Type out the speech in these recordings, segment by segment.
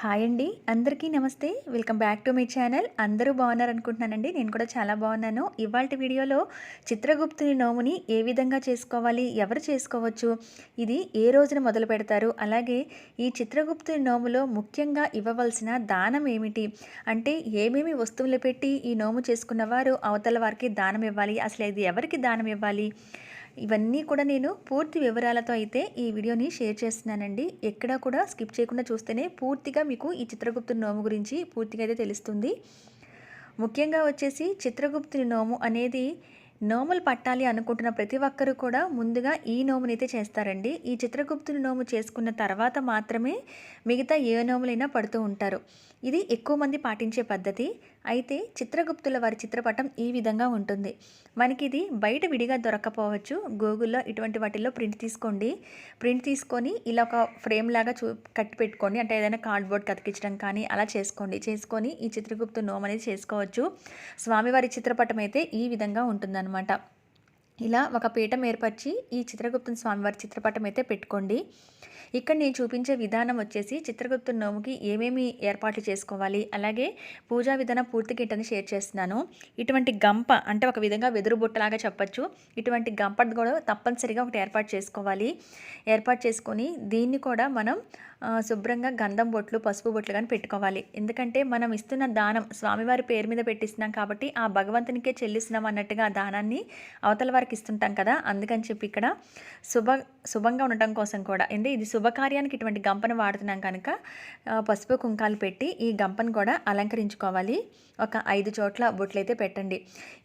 Hi అండి. అందరికీ నమస్తే. Welcome back to my channel. అందరూ బాగున్నారు అనుకుంటున్నానండి. నేను కూడా చాలా బాగున్నాను. ఇవాళ వీడియోలో చిత్రగుప్తుని నోముని ఏ విధంగా చేసుకోవాలి ఎవరు చేసుకోవచ్చు ఇది ఏ రోజున మొదలు పెడతారు అలాగే ఈ చిత్రగుప్తుని నోములో ముఖ్యంగా ఇవ్వవలసిన దానం ఏమిటి? అంటే ఏమేమి వస్తువులు పెట్టి ఈ నోము చేసుకున్న వారు అవతల వారికి దానం ఇవ్వాలి అసలు ఇది ఎవరికి దానం ఇవ్వాలి? ఇవన్నీ కూడా నేను పూర్తి వివరాలతో అయితే ఈ వీడియోని షేర్ చేస్తున్నానండి. ఎక్కడా కూడా స్కిప్ చేయకుండా చూస్తేనే పూర్తిగా మీకు ఈ చిత్రగుప్తుని నోము గురించి పూర్తిగా అయితే తెలుస్తుంది. ముఖ్యంగా వచ్చేసి చిత్రగుప్తుని నోము అనేది నోములు పట్టాలి అనుకుంటున్న ప్రతి ఒక్కరూ కూడా ముందుగా ఈ నోముని అయితే చేస్తారండి. ఈ చిత్రగుప్తుని నోము చేసుకున్న తర్వాత మాత్రమే మిగతా ఏ నోములైనా పడుతూ ఉంటారు. ఇది ఎక్కువ మంది పాటించే పద్ధతి. అయితే చిత్రగుప్తుల వారి చిత్రపటం ఈ విధంగా ఉంటుంది. మనకి ఇది బయట విడిగా దొరకపోవచ్చు గూగుల్లో ఇటువంటి వాటిల్లో ప్రింట్ తీసుకోండి. ప్రింట్ తీసుకొని ఇలా ఒక ఫ్రేమ్ లాగా చూ కట్టి పెట్టుకోండి. అంటే ఏదైనా కార్డ్బోర్డ్ కతికించడం కానీ అలా చేసుకోండి. చేసుకొని ఈ చిత్రగుప్తు నోమ్ అనేది చేసుకోవచ్చు. స్వామివారి చిత్రపటం అయితే ఈ విధంగా ఉంటుందన్నమాట. ఇలా ఒక పీఠం ఏర్పరిచి ఈ చిత్రగుప్తుని స్వామివారి చిత్రపటం అయితే పెట్టుకోండి. ఇక్కడ నేను చూపించే విధానం వచ్చేసి చిత్రగుప్తు నోముకి ఏమేమి ఏర్పాట్లు చేసుకోవాలి అలాగే పూజా విధానం పూర్తిగా ఇంటని షేర్ చేస్తున్నాను. ఇటువంటి గంప అంటే ఒక విధంగా వెదురు బుట్టలాగా చెప్పచ్చు. ఇటువంటి గంప కూడా తప్పనిసరిగా ఒకటి ఏర్పాటు చేసుకోవాలి. ఏర్పాటు చేసుకొని దీన్ని కూడా మనం శుభ్రంగా గంధం బొట్లు పసుపు బొట్లు కానీ పెట్టుకోవాలి. ఎందుకంటే మనం ఇస్తున్న దానం స్వామివారి పేరు మీద పెట్టిస్తున్నాం కాబట్టి ఆ భగవంతునికే చెల్లిస్తున్నాం అన్నట్టుగా ఆ దానాన్ని అవతల వారికి ఇస్తుంటాం కదా. అందుకని చెప్పి ఇక్కడ శుభ శుభంగా ఉండటం కోసం కూడా. అంటే ఇది శుభకార్యానికి ఇటువంటి గంపను వాడుతున్నాం కనుక పసుపు కుంకాలు పెట్టి ఈ గంపను కూడా అలంకరించుకోవాలి. ఒక ఐదు చోట్ల బొట్లు పెట్టండి.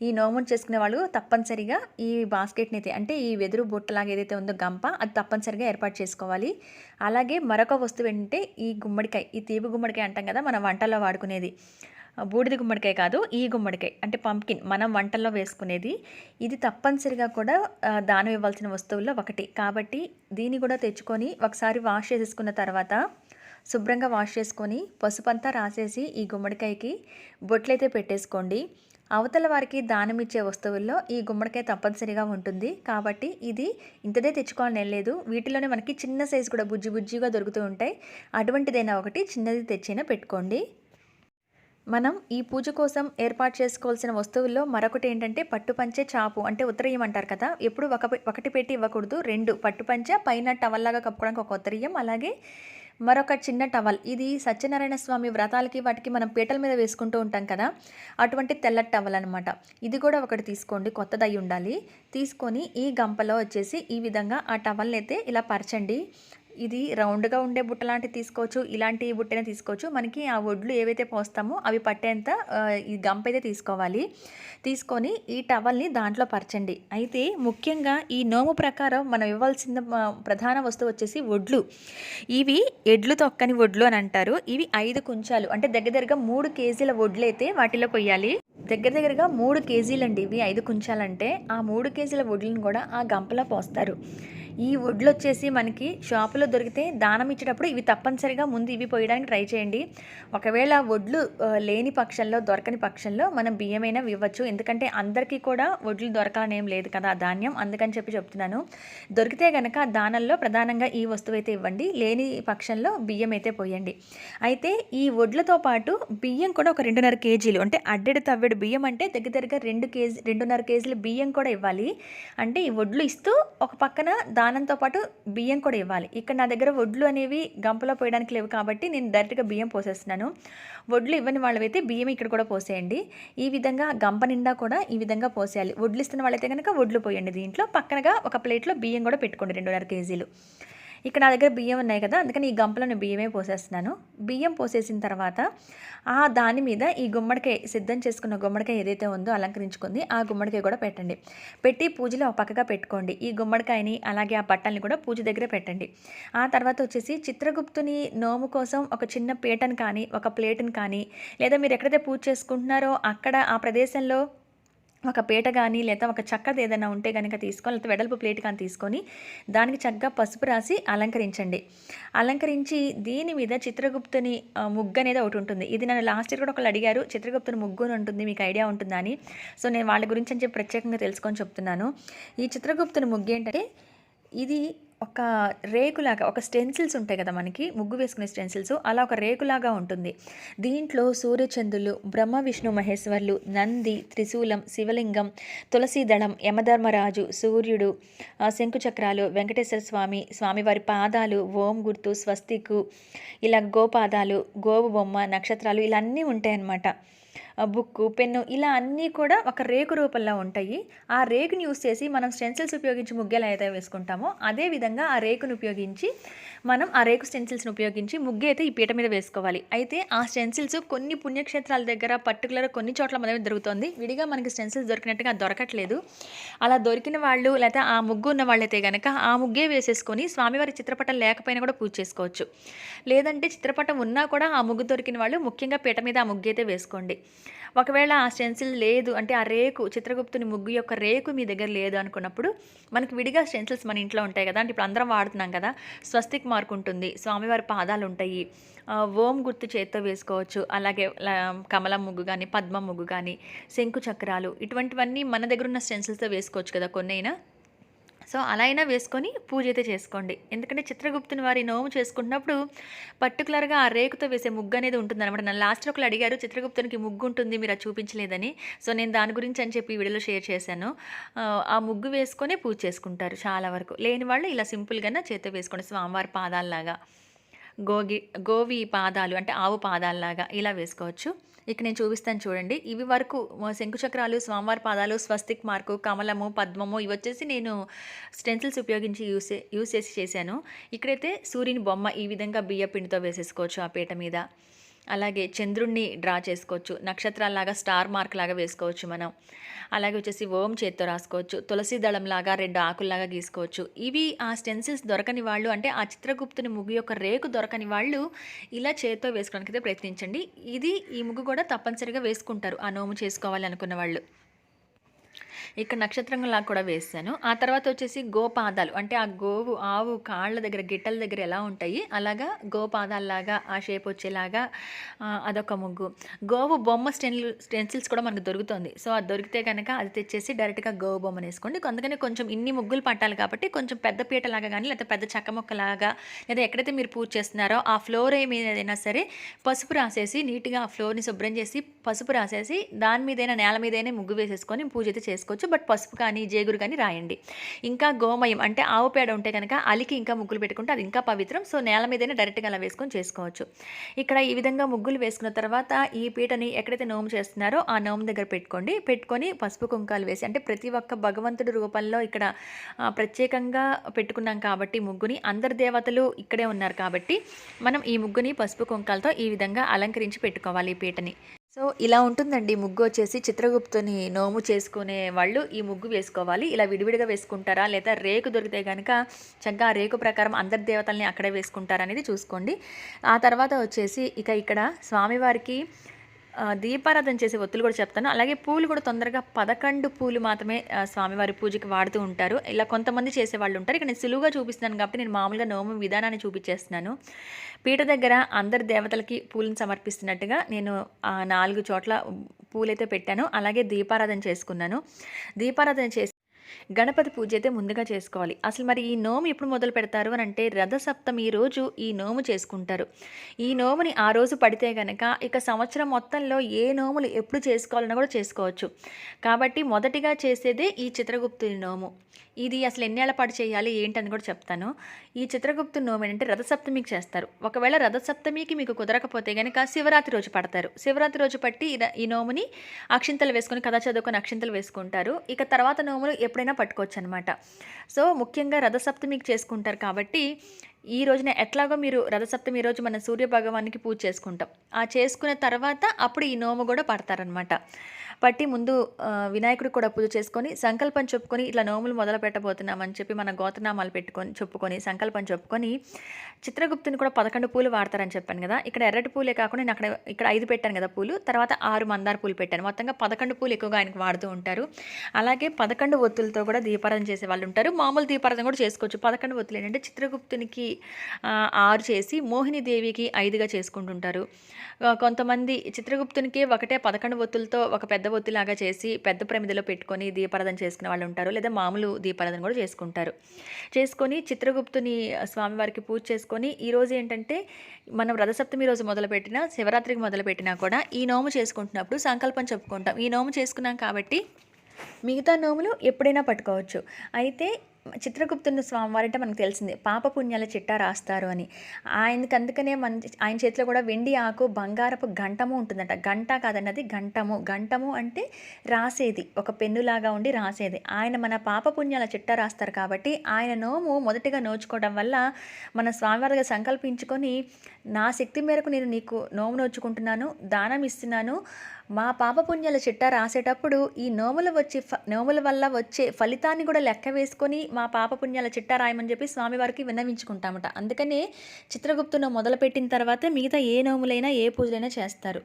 ఈ నోమును చేసుకునే వాళ్ళు తప్పనిసరిగా ఈ బాస్కెట్ని అయితే అంటే ఈ వెదురు బొట్టలాగా ఏదైతే ఉందో గంప అది తప్పనిసరిగా ఏర్పాటు చేసుకోవాలి. అలాగే మరొక వస్తువు ఏంటంటే ఈ గుమ్మడికాయ ఈ తీపి గుమ్మడికాయ అంటాం కదా మనం వంటల్లో వాడుకునేది. బూడిద గుమ్మడికాయ కాదు ఈ గుమ్మడికాయ అంటే పంప్కిన్ మనం వంటల్లో వేసుకునేది. ఇది తప్పనిసరిగా కూడా దానం ఇవ్వాల్సిన వస్తువుల్లో ఒకటి. కాబట్టి దీన్ని కూడా తెచ్చుకొని ఒకసారి వాష్ చేసేసుకున్న తర్వాత శుభ్రంగా వాష్ చేసుకొని పసుపంతా రాసేసి ఈ గుమ్మడికాయకి బొట్లయితే పెట్టేసుకోండి. అవతల వారికి దానం ఇచ్చే వస్తువుల్లో ఈ గుమ్మడికాయ తప్పనిసరిగా ఉంటుంది. కాబట్టి ఇది ఇంతదే తెచ్చుకోవాలని లేదు. వీటిలోనే మనకి చిన్న సైజు కూడా బుజ్జి బుజ్జిగా దొరుకుతూ ఉంటాయి. అటువంటిదైనా ఒకటి చిన్నది తెచ్చైనా పెట్టుకోండి. మనం ఈ పూజ కోసం ఏర్పాటు చేసుకోవాల్సిన వస్తువుల్లో మరొకటి ఏంటంటే పట్టుపంచే చాపు అంటే ఉత్తరీయం అంటారు కదా. ఎప్పుడు ఒక ఒకటి పెట్టి ఇవ్వకూడదు రెండు. పట్టుపంచ పైన టవల్లాగా కప్పుకోవడానికి ఒక ఉత్తరీయం అలాగే మరొక చిన్న టవల్. ఇది సత్యనారాయణ స్వామి వ్రతాలకి వాటికి మనం పీటల మీద వేసుకుంటూ ఉంటాం కదా. అటువంటి తెల్ల టవల్ అనమాట ఇది కూడా ఒకటి తీసుకోండి కొత్తదై ఉండాలి. తీసుకొని ఈ గంపలో వచ్చేసి ఈ విధంగా ఆ టవల్ని అయితే ఇలా పరచండి. ఇది రౌండ్గా ఉండే బుట్ట లాంటివి తీసుకోవచ్చు ఇలాంటి బుట్టనే తీసుకోవచ్చు. మనకి ఆ ఒడ్లు ఏవైతే పోస్తామో అవి పట్టేంత ఈ గంప అయితే తీసుకోవాలి. తీసుకొని ఈ టవల్ని దాంట్లో పరచండి. అయితే ముఖ్యంగా ఈ నోము ప్రకారం మనం ఇవ్వాల్సిన ప్రధాన వస్తువు వచ్చేసి ఒడ్లు ఇవి ఎడ్లు తొక్కని ఒడ్లు అని అంటారు. ఇవి ఐదు కుంచాలు. అంటే దగ్గర దగ్గరగా మూడు కేజీల ఒడ్లు అయితే వాటిలో పొయ్యాలి దగ్గర దగ్గరగా మూడు కేజీలండి ఇవి ఐదు కుంచాలంటే. ఆ మూడు కేజీల వడ్లను కూడా ఆ గంపలో పోస్తారు. ఈ వడ్లు వచ్చేసి మనకి షాపులో దొరికితే దానం ఇచ్చేటప్పుడు ఇవి తప్పనిసరిగా ముందు ఇవి పోయడానికి ట్రై చేయండి. ఒకవేళ వడ్లు లేని పక్షంలో దొరకని పక్షంలో మనం బియ్యమైనా ఇవ్వచ్చు. ఎందుకంటే అందరికీ కూడా వడ్లు దొరకాలని ఏం లేదు కదా ధాన్యం. అందుకని చెప్పి చెప్తున్నాను. దొరికితే కనుక దానంలో ప్రధానంగా ఈ వస్తువు అయితే ఇవ్వండి. లేని పక్షంలో బియ్యం అయితే పోయండి. అయితే ఈ వడ్లతో పాటు బియ్యం కూడా ఒక రెండున్నర కేజీలు అంటే అడ్డెడు తవ్వెడు బియ్యం అంటే దగ్గర దగ్గర రెండు కేజీ రెండున్నర కేజీలు బియ్యం కూడా ఇవ్వాలి. అంటే ఈ వడ్లు ఇస్తూ ఒక పక్కన దానంతో పాటు బియ్యం కూడా ఇవ్వాలి. ఇక్కడ నా దగ్గర వడ్లు అనేవి గంపలో పోయడానికి లేవు కాబట్టి నేను డైరెక్ట్గా బియ్యం పోసేస్తున్నాను. వడ్లు ఇవ్వని వాళ్ళవైతే బియ్యం ఇక్కడ కూడా పోసేయండి. ఈ విధంగా గంప నిండా కూడా ఈ విధంగా పోసేయాలి. వడ్లు ఇస్తున్న వాళ్ళైతే కనుక వడ్లు పోయండి దీంట్లో. పక్కనగా ఒక ప్లేట్లో బియ్యం కూడా పెట్టుకోండి రెండున్నర కేజీలు. ఇక్కడ నా దగ్గర బియ్యం ఉన్నాయి కదా అందుకని ఈ గంపలో నేను బియ్యమే పోసేస్తున్నాను. బియ్యం పోసేసిన తర్వాత ఆ దాని మీద ఈ గుమ్మడికాయ సిద్ధం చేసుకున్న గుమ్మడికాయ ఏదైతే ఉందో అలంకరించుకుంది ఆ గుమ్మడికాయ కూడా పెట్టండి. పెట్టి పూజలో పక్కగా పెట్టుకోండి. ఈ గుమ్మడికాయని అలాగే ఆ బట్టల్ని కూడా పూజ దగ్గర పెట్టండి. ఆ తర్వాత వచ్చేసి చిత్రగుప్తుని నోము కోసం ఒక చిన్న పీటను కానీ ఒక ప్లేట్ని కానీ లేదా మీరు ఎక్కడైతే పూజ చేసుకుంటున్నారో అక్కడ ఆ ప్రదేశంలో ఒక పీట కానీ లేదా ఒక చక్కది ఏదైనా ఉంటే కనుక తీసుకొని లేకపోతే వెడల్పు ప్లేట్ కానీ తీసుకొని దానికి చక్కగా పసుపు రాసి అలంకరించండి. అలంకరించి దీని మీద చిత్రగుప్తుని ముగ్గు అనేది ఒకటి ఉంటుంది. ఇది నన్ను లాస్ట్ ఇయర్ కూడా ఒకళ్ళు అడిగారు చిత్రగుప్తుని ముగ్గు ఉంటుంది మీకు ఐడియా ఉంటుందా? అని. సో నేను వాళ్ళ గురించి అని చెప్పి ప్రత్యేకంగా తెలుసుకొని చెప్తున్నాను. ఈ చిత్రగుప్తుని ముగ్గు ఏంటంటే ఇది ఒక రేకులాగా ఒక స్టెన్సిల్స్ ఉంటాయి కదా మనకి ముగ్గు వేసుకునే స్టెన్సిల్స్ అలా ఒక రేకులాగా ఉంటుంది. దీంట్లో సూర్యచంద్రులు బ్రహ్మ విష్ణు మహేశ్వర్లు నంది త్రిశూలం శివలింగం తులసీదళం యమధర్మరాజు సూర్యుడు శంకుచక్రాలు వెంకటేశ్వర స్వామి స్వామివారి పాదాలు ఓం గుర్తు స్వస్తికు ఇలా గోపాదాలు గోవు బొమ్మ నక్షత్రాలు ఇలా అన్నీ ఉంటాయన్నమాట. బుక్ బుక్కు పెన్ను ఇలా అన్నీ కూడా ఒక రేకు రూపంలో ఉంటాయి. ఆ రేకుని యూస్ చేసి మనం స్టెన్సిల్స్ ఉపయోగించి ముగ్గేలు అయితే వేసుకుంటామో అదే విధంగా ఆ రేకును ఉపయోగించి మనం ఆ రేకు స్టెన్సిల్స్ని ఉపయోగించి ముగ్గు అయితే ఈ పీట మీద వేసుకోవాలి. అయితే ఆ స్టెన్సిల్స్ కొన్ని పుణ్యక్షేత్రాల దగ్గర పర్టికులర్ కొన్ని చోట్ల మనమే దొరుకుతుంది. విడిగా మనకి స్టెన్సిల్స్ దొరికినట్టుగా దొరకట్లేదు. అలా దొరికిన వాళ్ళు లేదా ఆ ముగ్గు ఉన్న వాళ్ళైతే కనుక ఆ ముగ్గే వేసేసుకొని స్వామివారి చిత్రపటం లేకపోయినా కూడా పూజ చేసుకోవచ్చు. లేదంటే చిత్రపటం ఉన్నా కూడా ఆ ముగ్గు దొరికిన వాళ్ళు ముఖ్యంగా పీట మీద ఆ ముగ్గు అయితే వేసుకోండి. ఒకవేళ ఆ స్టెన్సిల్ లేదు అంటే ఆ రేకు చిత్రగుప్తుని ముగ్గు యొక్క రేకు మీ దగ్గర లేదు అనుకున్నప్పుడు మనకి విడిగా స్టెన్సిల్స్ మన ఇంట్లో ఉంటాయి కదా అంటే ఇప్పుడు అందరం వాడుతున్నాం కదా స్వస్తిక్ మార్క్ ఉంటుంది స్వామివారి పాదాలు ఉంటాయి ఓం గుర్తు చేత్తో వేసుకోవచ్చు అలాగే కమల కమలం ముగ్గు కానీ పద్మ ముగ్గు కానీ శంకు చక్రాలు ఇటువంటివన్నీ మన దగ్గర ఉన్న స్టెన్సిల్స్తో వేసుకోవచ్చు కదా కొన్నైనా. సో అలా అయినా వేసుకొని పూజ అయితే చేసుకోండి. ఎందుకంటే చిత్రగుప్తుని వారి నోము చేసుకున్నప్పుడు పర్టికులర్గా ఆ రేకుతో వేసే ముగ్గు అనేది ఉంటుంది అనమాట నన్ను లాస్ట్ ఒకళ్ళు అడిగారు చిత్రగుప్తునికి ముగ్గు ఉంటుంది మీరు అది చూపించలేదని. సో నేను దాని గురించి అని చెప్పి వీడియోలో షేర్ చేశాను. ఆ, ముగ్గు వేసుకొని పూజ చేసుకుంటారు చాలా వరకు. లేని వాళ్ళు ఇలా సింపుల్గానే చేతితో వేసుకోండి స్వామివారి పాదాల్లాగా. గోగి గోవి పాదాలు అంటే ఆవు పాదాలలాగా ఇలా వేసుకోవచ్చు. ఇక నేను చూపిస్తాను చూడండి. ఇవి వరకు శంకుచక్రాలు స్వామివారి పాదాలు స్వస్తిక్ మార్కు కమలము పద్మము ఇవి వచ్చేసి నేను స్టెన్సిల్స్ ఉపయోగించి యూస్ యూస్ చేసి చేశాను. ఇక్కడైతే సూర్యుని బొమ్మ ఈ విధంగా బియ్య పిండితో వేసేసుకోవచ్చు ఆ పీట మీద. అలాగే చంద్రుణ్ణి డ్రా చేసుకోవచ్చు నక్షత్రాల్లాగా స్టార్ మార్క్ లాగా వేసుకోవచ్చు మనం. అలాగే వచ్చేసి ఓం చేత్తో రాసుకోవచ్చు తులసి దళం లాగా రెండు ఆకుల్లాగా గీసుకోవచ్చు. ఇవి ఆ స్టెన్సిల్స్ దొరకని వాళ్ళు అంటే ఆ చిత్రగుప్తుని ముగ్గు యొక్క రేకు దొరకని వాళ్ళు ఇలా చేత్తో వేసుకోవడానికి అయితే ప్రయత్నించండి. ఇది ఈ ముగ్గు కూడా తప్పనిసరిగా వేసుకుంటారు. ఆ నోము చేసుకోవాలి అనుకున్న వాళ్ళు. ఇక్కడ నక్షత్రంలా కూడా వేసాను ఆ తర్వాత వచ్చేసి గోపాదాలు. అంటే ఆ గోవు ఆవు కాళ్ళ దగ్గర గిట్టల దగ్గర ఎలా ఉంటాయి? అలాగా గోపాదాల్లాగా ఆ షేప్ వచ్చేలాగా అదొక ముగ్గు. గోవు బొమ్మ స్టెన్ స్టెన్సిల్స్ కూడా మనకు దొరుకుతుంది. సో అది దొరికితే కనుక అది తెచ్చేసి డైరెక్ట్గా గోవు బొమ్మను వేసుకోండి. అందుకని కొంచెం ఇన్ని ముగ్గులు పట్టాలి కాబట్టి కొంచెం పెద్ద పీటలాగా కానీ లేకపోతే పెద్ద చెక్క మొక్కలాగా లేదా ఎక్కడైతే మీరు పూజ చేస్తున్నారో ఆ ఫ్లోర్ ఏమైనా సరే పసుపు రాసేసి నీట్గా ఆ ఫ్లోర్ని శుభ్రం చేసి పసుపు రాసేసి దాని మీదైనా నేల మీదైనా ముగ్గు వేసేసుకొని పూజ అయితే చేసుకోవచ్చు. బట్ పసుపు కానీ జేగురు కానీ రాయండి. ఇంకా గోమయం అంటే ఆవు పేడ ఉంటే కనుక అలికి ఇంకా ముగ్గులు పెట్టుకుంటే అది ఇంకా పవిత్రం. సో నేల మీదైనా డైరెక్ట్గా అలా వేసుకొని చేసుకోవచ్చు. ఇక్కడ ఈ విధంగా ముగ్గులు వేసుకున్న తర్వాత ఈ పీటని ఎక్కడైతే నోము చేస్తున్నారో ఆ నోము దగ్గర పెట్టుకోండి. పెట్టుకొని పసుపు కుంకాలు వేసి అంటే ప్రతి ఒక్క భగవంతుడి రూపంలో ఇక్కడ ప్రత్యేకంగా పెట్టుకున్నాం కాబట్టి ముగ్గుని. అందరి దేవతలు ఇక్కడే ఉన్నారు కాబట్టి మనం ఈ ముగ్గుని పసుపు కుంకాలతో ఈ విధంగా అలంకరించి పెట్టుకోవాలి ఈ పీటని. సో ఇలా ఉంటుందండి ముగ్గు వచ్చేసి చిత్రగుప్తుని నోము చేసుకునే వాళ్ళు ఈ ముగ్గు వేసుకోవాలి. ఇలా విడివిడిగా వేసుకుంటారా? లేదా రేకు దొరికితే కనుక చక్కగా ఆ రేకు ప్రకారం అందరి దేవతల్ని అక్కడే వేసుకుంటారా అనేది చూసుకోండి. ఆ తర్వాత వచ్చేసి ఇక ఇక్కడ స్వామివారికి దీపారాధన చేసే ఒత్తులు కూడా చెప్తాను. అలాగే పూలు కూడా తొందరగా పదకొండు పూలు మాత్రమే స్వామివారి పూజకి వాడుతూ ఉంటారు. ఇలా కొంతమంది చేసే వాళ్ళు ఉంటారు. ఇక్కడ నేను సులువుగా చూపిస్తున్నాను కాబట్టి నేను మామూలుగా నోము విధానాన్ని చూపించేస్తున్నాను. పీట దగ్గర అందరి దేవతలకి పూలను సమర్పిస్తున్నట్టుగా నేను నాలుగు చోట్ల పూలైతే పెట్టాను. అలాగే దీపారాధన చేసుకున్నాను. దీపారాధన చేసి గణపతి పూజ అయితే ముందుగా చేసుకోవాలి. అసలు మరి ఈ నోము ఎప్పుడు మొదలు పెడతారు అని అంటే రథసప్తమి రోజు ఈ నోము చేసుకుంటారు. ఈ నోముని ఆ రోజు పడితే గనక ఇక సంవత్సరం మొత్తంలో ఏ నోములు ఎప్పుడు చేసుకోవాలన్నా కూడా చేసుకోవచ్చు. కాబట్టి మొదటిగా చేసేదే ఈ చిత్రగుప్తుని నోము. ఇది అసలు ఎన్నేళ్ళ పాటు చేయాలి ఏంటని కూడా చెప్తాను. ఈ చిత్రగుప్తు నోము ఏంటంటే రథసప్తమికి చేస్తారు. ఒకవేళ రథసప్తమికి మీకు కుదరకపోతే కనుక శివరాత్రి రోజు పడతారు. శివరాత్రి రోజు పట్టి ఈ నోముని అక్షింతలు వేసుకొని కథ చదువుకొని అక్షింతలు వేసుకుంటారు. ఇక తర్వాత నోములు ఎప్పుడైనా పట్టుకోవచ్చు అనమాట సో ముఖ్యంగా రథసప్తమికి చేసుకుంటారు కాబట్టి ఈ రోజున ఎట్లాగో మీరు రథసప్తమి రోజు మన సూర్య భగవానికి పూజ చేసుకుంటాం. ఆ చేసుకున్న తర్వాత అప్పుడు ఈ నోము కూడా పడతారనమాట పట్టి ముందు వినాయకుడు కూడా పూజ చేసుకొని సంకల్పం చెప్పుకొని ఇట్లా నోములు మొదలు పెట్టబోతున్నామని చెప్పి మన గోతనామాలు పెట్టుకొని చెప్పుకొని సంకల్పం చెప్పుకొని చిత్రగుప్తుని కూడా పదకొండు పూలు వాడతారని చెప్పాను కదా. ఇక్కడ ఎర్రటి పూలే కాకుండా నేను అక్కడ ఇక్కడ ఐదు పెట్టాను కదా పూలు. తర్వాత ఆరు మందార పూలు పెట్టాను. మొత్తంగా పదకొండు పూలు ఎక్కువగా ఆయనకు వాడుతూ ఉంటారు. అలాగే పదకొండు ఒత్తులతో కూడా దీపారాధన చేసే వాళ్ళు ఉంటారు. మామూలు దీపారాధన కూడా చేసుకోవచ్చు. పదకొండు ఒత్తులు ఏంటంటే చిత్రగుప్తునికి ఆరు చేసి మోహిని దేవికి ఐదుగా చేసుకుంటుంటారు. కొంతమంది చిత్రగుప్తునికి ఒకటే పదకొండు ఒత్తులతో ఒక పెద్ద ఒత్తిలాగా చేసి పెద్ద ప్రమిదలో పెట్టుకొని దీపారాధన చేసుకునే వాళ్ళు ఉంటారు లేదా మామూలు దీపారాధన కూడా చేసుకుంటారు చేసుకొని చిత్రగుప్తుని స్వామివారికి పూజ చేసుకొని ఈరోజు ఏంటంటే మనం రథసప్తమి రోజు మొదలుపెట్టిన శివరాత్రికి మొదలుపెట్టినా కూడా ఈ నోము చేసుకుంటున్నప్పుడు సంకల్పం చెప్పుకుంటాం ఈ నోము చేసుకున్నాం కాబట్టి మిగతా నోములు ఎప్పుడైనా పట్టుకోవచ్చు అయితే చిత్రగుప్తున్న స్వామివారు అంటే మనకు తెలిసిందే. పాప పుణ్యాల చిట్టా రాస్తారు అని. ఆయనకి అందుకనే మన ఆయన చేతిలో కూడా వెండి ఆకు బంగారపు గంటము ఉంటుందంట. గంట కాదన్నది గంటము గంటము అంటే రాసేది. ఒక పెన్నులాగా ఉండి రాసేది. ఆయన మన పాప పుణ్యాల చిట్టా రాస్తారు కాబట్టి ఆయన నోము మొదటిగా నోచుకోవడం వల్ల మన స్వామివారిగా సంకల్పించుకొని నా శక్తి మేరకు నేను నీకు నోము నోచుకుంటున్నాను దానం ఇస్తున్నాను మా పాపపుణ్యాల చిట్టా రాసేటప్పుడు ఈ నోములు వచ్చే ఫ నోముల వల్ల వచ్చే ఫలితాన్ని కూడా లెక్క వేసుకొని మా పాపపుణ్యాల చిట్ట రాయమని చెప్పి స్వామివారికి విన్నవించుకుంటామట. అందుకనే చిత్రగుప్తును మొదలుపెట్టిన తర్వాత మిగతా ఏ నోములైనా ఏ పూజలైనా చేస్తారు.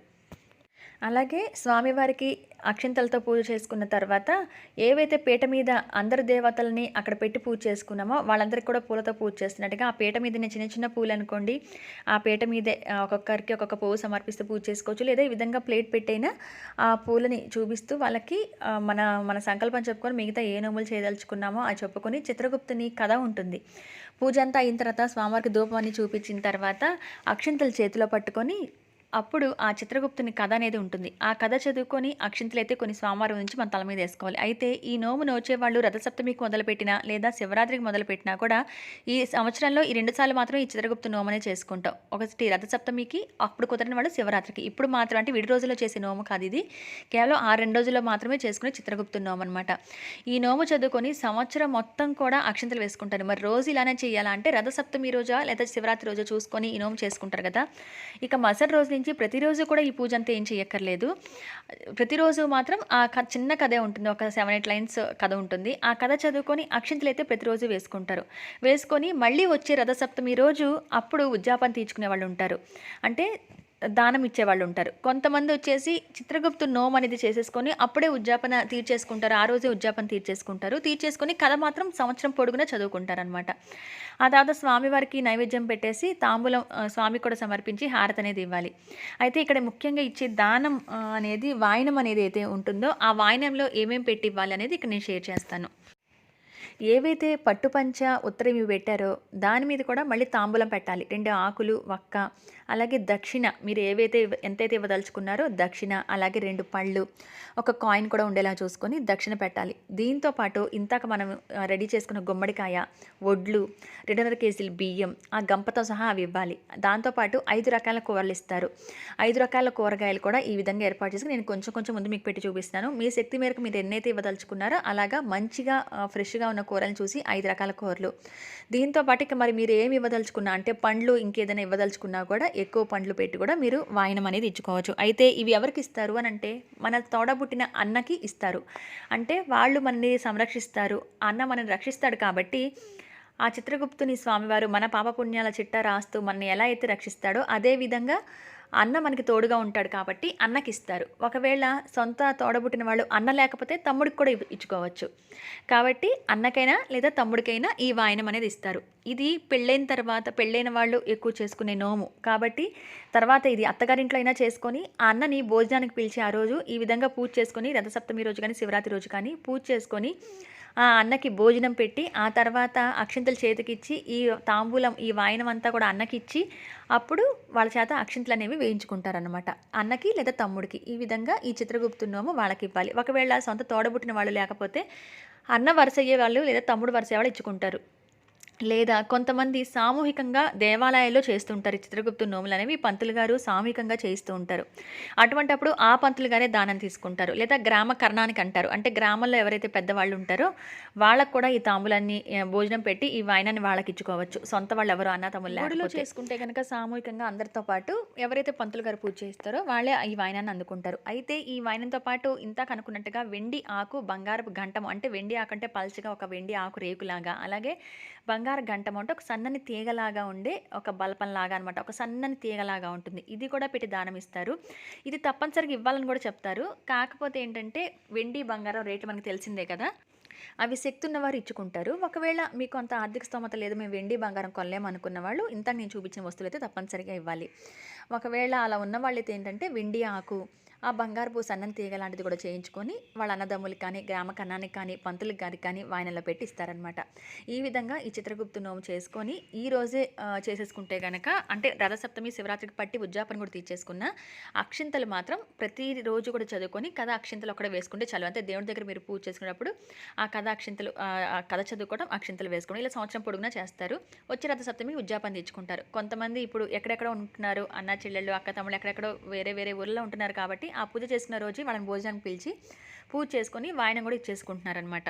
అలాగే స్వామివారికి అక్షింతలతో పూజ చేసుకున్న తర్వాత ఏవైతే పీట మీద అందరి దేవతలని అక్కడ పెట్టి పూజ చేసుకున్నామో వాళ్ళందరికీ కూడా పూలతో పూజ చేస్తున్నట్టుగా ఆ పీట మీద చిన్న చిన్న పూలు అనుకోండి ఆ పీట మీదే ఒక్కొక్కరికి ఒక్కొక్క పువ్వు సమర్పిస్తూ పూజ చేసుకోవచ్చు. లేదా ఈ విధంగా ప్లేట్ పెట్టైనా ఆ పూలని చూపిస్తూ వాళ్ళకి మన మన సంకల్పం చెప్పుకొని మిగతా ఏ నోములు చేయదలుచుకున్నామో అది చెప్పుకొని చిత్రగుప్తుని కథ ఉంటుంది. పూజ అంతా అయిన తర్వాత స్వామివారికి ధూపాన్ని చూపించిన తర్వాత అక్షింతలు చేతిలో పట్టుకొని అప్పుడు ఆ చిత్రగుప్తుని కథ అనేది ఉంటుంది. ఆ కథ చదువుకొని అక్షింతలు అయితే కొన్ని స్వామివారం నుంచి మన తల మీద వేసుకోవాలి. అయితే ఈ నోము నోచేవాళ్ళు రథసప్తమికి మొదలుపెట్టినా లేదా శివరాత్రికి మొదలుపెట్టినా కూడా ఈ సంవత్సరంలో ఈ రెండు సార్లు మాత్రం ఈ చిత్రగుప్తు నోమనే చేసుకుంటాం. ఒకటి రథసప్తమికి అప్పుడు కుదరని వాళ్ళు శివరాత్రికి. ఇప్పుడు మాత్రం అంటే విడి రోజుల్లో చేసే నోము కాదు ఇది. కేవలం ఆ రెండు రోజుల్లో మాత్రమే చేసుకునే చిత్రగుప్తు నోము అనమాట ఈ నోము చదువుకొని సంవత్సరం మొత్తం కూడా అక్షింతలు వేసుకుంటారు. మరి రోజు ఇలానే చేయాలా అంటే రథసప్తమి రోజా లేదా శివరాత్రి రోజు చూసుకొని ఈ నోము చేసుకుంటారు కదా. ఇక మసటి రోజు నుంచి ప్రతిరోజు కూడా ఈ పూజ అంతా ఏం చేయక్కర్లేదు ప్రతిరోజు మాత్రం ఆ చిన్న కథే ఉంటుంది. ఒక సెవెన్ ఎయిట్ లైన్స్ కథ ఉంటుంది. ఆ కథ చదువుకొని అక్షింతలు అయితే ప్రతిరోజు వేసుకుంటారు. వేసుకొని మళ్ళీ వచ్చే రథసప్తమి రోజు అప్పుడు ఉద్యాపన తీర్చుకునే వాళ్ళు ఉంటారు. అంటే దానం ఇచ్చేవాళ్ళు ఉంటారు. కొంతమంది వచ్చేసి చిత్రగుప్తు నోమ్ అనేది చేసేసుకొని అప్పుడే ఉద్యాపన తీర్చేసుకుంటారు. ఆ రోజే ఉద్యాపన తీర్చేసుకుంటారు. తీర్చేసుకొని కథ మాత్రం సంవత్సరం పొడుగునా చదువుకుంటారు అనమాట ఆ తర్వాత స్వామివారికి నైవేద్యం పెట్టేసి తాంబూలం స్వామి కూడా సమర్పించి హారతి అనేది ఇవ్వాలి. అయితే ఇక్కడ ముఖ్యంగా ఇచ్చే దానం అనేది వాయనం అనేది అయితే ఉంటుందో ఆ వాయనంలో ఏమేమి పెట్టి ఇవ్వాలి అనేది ఇక్కడ నేను షేర్ చేస్తాను. ఏవైతే పట్టుపంచ ఉత్తరం ఇవి పెట్టారో దాని మీద కూడా మళ్ళీ తాంబూలం పెట్టాలి. రెండు ఆకులు వక్క అలాగే దక్షిణ మీరు ఏవైతే ఎంతైతే ఇవ్వదలుచుకున్నారో దక్షిణ అలాగే రెండు పళ్ళు ఒక కాయిన్ కూడా ఉండేలా చూసుకొని దక్షిణ పెట్టాలి. దీంతో పాటు ఇంతాక మనం రెడీ చేసుకున్న గుమ్మడికాయ వడ్లు రెండున్నర కేజీలు బియ్యం ఆ గంపతో సహా అవి ఇవ్వాలి. దాంతోపాటు ఐదు రకాల కూరలు ఇస్తారు. ఐదు రకాల కూరగాయలు కూడా ఈ విధంగా ఏర్పాటు చేసుకుని నేను కొంచెం కొంచెం ముందు మీకు పెట్టి చూపిస్తాను మీ శక్తి మేరకు మీరు ఎన్నైతే ఇవ్వదలుచుకున్నారో అలాగా మంచిగా ఫ్రెష్గా ఉన్న కూరలను చూసి ఐదు రకాల కూరలు. దీంతో పాటు ఇక మరి మీరు ఏమి ఇవ్వదలుచుకున్నా అంటే పండ్లు ఇంకేదైనా ఇవ్వదలుచుకున్నా కూడా ఎక్కువ పండ్లు పెట్టి కూడా మీరు వాయనం అనేది ఇచ్చుకోవచ్చు. అయితే ఇవి ఎవరికి ఇస్తారు అని అంటే మన తోడబుట్టిన అన్నకి ఇస్తారు. అంటే వాళ్ళు మనని సంరక్షిస్తారు అన్న మనని రక్షిస్తాడు కాబట్టి ఆ చిత్రగుప్తుని స్వామివారు మన పాపపుణ్యాల చిట్టా రాస్తూ మనని ఎలా అయితే రక్షిస్తాడో అదే విధంగా అన్న మనకి తోడుగా ఉంటాడు కాబట్టి అన్నకి ఇస్తారు ఒకవేళ సొంత తోడబుట్టిన వాళ్ళు అన్న లేకపోతే తమ్ముడికి కూడా ఇచ్చుకోవచ్చు. కాబట్టి అన్నకైనా లేదా తమ్ముడికైనా ఈ వాయనం అనేది ఇస్తారు. ఇది పెళ్ళైన తర్వాత పెళ్ళైన వాళ్ళు ఎక్కువ చేసుకునే నోము. కాబట్టి తర్వాత ఇది అత్తగారింట్లో అయినా చేసుకొని ఆ అన్నని భోజనానికి పిలిచి ఆ రోజు ఈ విధంగా పూజ చేసుకొని రథసప్తమి రోజు కానీ శివరాత్రి రోజు కానీ పూజ చేసుకొని ఆ అన్నకి భోజనం పెట్టి ఆ తర్వాత అక్షింతలు చేతికిచ్చి ఈ తాంబూలం ఈ వాయనం అంతా కూడా అన్నకి ఇచ్చి అప్పుడు వాళ్ళ చేత అక్షింతలు అనేవి వేయించుకుంటారనమాట అన్నకి లేదా తమ్ముడికి. ఈ విధంగా ఈ చిత్రగుప్తున్నోము వాళ్ళకి ఇవ్వాలి. ఒకవేళ సొంత తోడబుట్టిన వాళ్ళు లేకపోతే అన్న వరుస అయ్యే వాళ్ళు లేదా తమ్ముడు వరుస అయ్యే వాళ్ళు ఇచ్చుకుంటారు. లేదా కొంతమంది సామూహికంగా దేవాలయాల్లో చేస్తుంటారు. చిత్రగుప్తు నోములు అనేవి పంతులు గారు సామూహికంగా చేయిస్తూ ఉంటారు. అటువంటప్పుడు ఆ పంతులు గారే దానం తీసుకుంటారు. లేదా గ్రామ కర్ణానికి అంటారు. అంటే గ్రామంలో ఎవరైతే పెద్దవాళ్ళు ఉంటారో వాళ్ళకు కూడా ఈ తాంబూలాన్ని భోజనం పెట్టి ఈ వాయినాన్ని వాళ్ళకి ఇచ్చుకోవచ్చు. సొంత వాళ్ళు ఎవరు అన్న తమ్ముళ్ళు చేసుకుంటే కనుక సామూహికంగా అందరితో పాటు ఎవరైతే పంతులు గారు పూజ చేస్తారో వాళ్ళే ఈ వాయినాన్ని అందుకుంటారు. అయితే ఈ వాయినంతో పాటు ఇంత కనుక్కున్నట్టుగా వెండి ఆకు బంగారపు గంటం అంటే వెండి ఆకు అంటే పల్చగా ఒక వెండి ఆకు రేకులాగా. అలాగే బంగారు గంటం అంటే ఒక సన్నని తీగలాగా ఉండే ఒక బల్పంలాగా అనమాట ఒక సన్నని తీగలాగా ఉంటుంది. ఇది కూడా పెట్టి దానం ఇస్తారు. ఇది తప్పనిసరిగా ఇవ్వాలని కూడా చెప్తారు. కాకపోతే ఏంటంటే వెండి బంగారం రేటు మనకు తెలిసిందే కదా. అవి శక్తి ఉన్నవారు ఇచ్చుకుంటారు. ఒకవేళ మీకు అంత ఆర్థిక స్తోమత లేదు మేము వెండి బంగారం కొనలేమనుకున్న వాళ్ళు ఇంత నేను చూపించిన వస్తువులు అయితే తప్పనిసరిగా ఇవ్వాలి. ఒకవేళ అలా ఉన్న వాళ్ళైతే ఏంటంటే వెండి ఆకు ఆ బంగారపు సన్నం తీగ లాంటిది కూడా చేయించుకొని వాళ్ళ అన్నదమ్ములకి కానీ గ్రామ కన్నానికి కానీ పంతులకి గారికి కానీ వాయనలో పెట్టి ఇస్తారనమాట ఈ విధంగా ఈ చిత్రగుప్తు నోము చేసుకొని ఈ రోజే చేసేసుకుంటే కనుక అంటే రథసప్తమి శివరాత్రికి పట్టి ఉద్యాపన కూడా తీర్చేసుకున్న అక్షింతలు మాత్రం ప్రతిరోజు కూడా చదువుకొని కథ అక్షింతలు అక్కడ వేసుకుంటే చాలు. అంటే దేవుడి దగ్గర మీరు పూజ చేసుకున్నప్పుడు ఆ కథ అక్షింతలు ఆ కథ చదువుకోవడం అక్షింతలు వేసుకోవడం ఇలా సంవత్సరం పొడుగునా చేస్తారు. వచ్చే రథసప్తమి ఉద్యాపన తీర్చుకుంటారు. కొంతమంది ఇప్పుడు ఎక్కడెక్కడ ఉంటున్నారు అన్న చెల్లెళ్ళు అక్క తమ్ముళ్ళు ఎక్కడెక్కడో వేరే వేరే ఊర్లో ఉంటున్నారు కాబట్టి ఆ పూజ చేసుకున్న రోజు వాళ్ళని భోజనానికి పిలిచి పూజ చేసుకొని వాయనం కూడా ఇచ్చేసుకుంటున్నారనమాట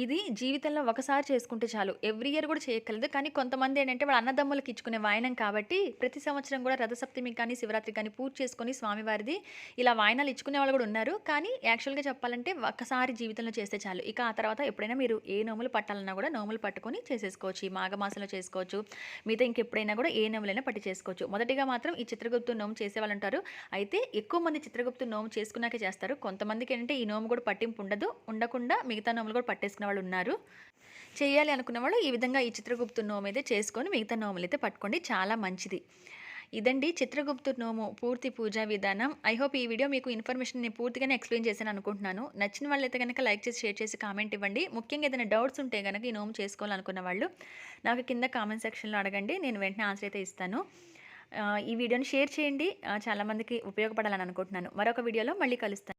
ఇది జీవితంలో ఒకసారి చేసుకుంటే చాలు. ఎవ్రీ ఇయర్ కూడా చేయగలదు కానీ కొంతమంది ఏంటంటే వాళ్ళ అన్నదమ్ములకి ఇచ్చుకునే వాయనం కాబట్టి ప్రతి సంవత్సరం కూడా రథసప్తమి కానీ శివరాత్రి కానీ పూజ చేసుకొని స్వామివారిది ఇలా వాయనాలు ఇచ్చుకునే వాళ్ళు కూడా ఉన్నారు. కానీ యాక్చువల్గా చెప్పాలంటే ఒకసారి జీవితంలో చేస్తే చాలు. ఇక ఆ తర్వాత ఎప్పుడైనా మీరు ఏ నోములు పట్టాలన్నా కూడా నోములు పట్టుకొని చేసేసుకోవచ్చు. ఈ మాఘమాసంలో చేసుకోవచ్చు. మిగతా ఇంకెప్పుడైనా కూడా ఏ నోములైనా పట్టి చేసుకోవచ్చు. మొదటిగా మాత్రం ఈ చిత్రగుప్తు నోము చేసే వాళ్ళు ఉంటారు. అయితే ఎక్కువ మంది చిత్రగుప్తు నోము చేసుకున్నాకే చేస్తారు. కొంతమందికి ఏంటంటే ఈ నోము కూడా పట్టింపు ఉండదు. ఉండకుండా మిగతా నోములు కూడా పట్టేసుకునే వాళ్ళు ఉన్నారు చేయాలి అనుకున్న వాళ్ళు ఈ విధంగా ఈ చిత్రగుప్తు నోము అయితే చేసుకొని మిగతా నోములు అయితే పట్టుకోండి. చాలా మంచిది. ఇదండి చిత్రగుప్తు నోము పూర్తి పూజా విధానం. ఐ హోప్ ఈ వీడియో మీకు ఇన్ఫర్మేషన్ నేను పూర్తిగానే ఎక్స్ప్లెయిన్ చేశాను అనుకుంటున్నాను. నచ్చిన వాళ్ళైతే కనుక లైక్ చేసి షేర్ చేసి కామెంట్ ఇవ్వండి. ముఖ్యంగా ఏదైనా డౌట్స్ ఉంటే కనుక ఈ నోము చేసుకోవాలనుకున్న వాళ్ళు నాకు కింద కామెంట్ సెక్షన్లో అడగండి. నేను వెంటనే ఆన్సర్ అయితే ఇస్తాను. ఈ వీడియోని షేర్ చేయండి. చాలామందికి ఉపయోగపడాలని అనుకుంటున్నాను. మరొక వీడియోలో మళ్ళీ కలుస్తాను.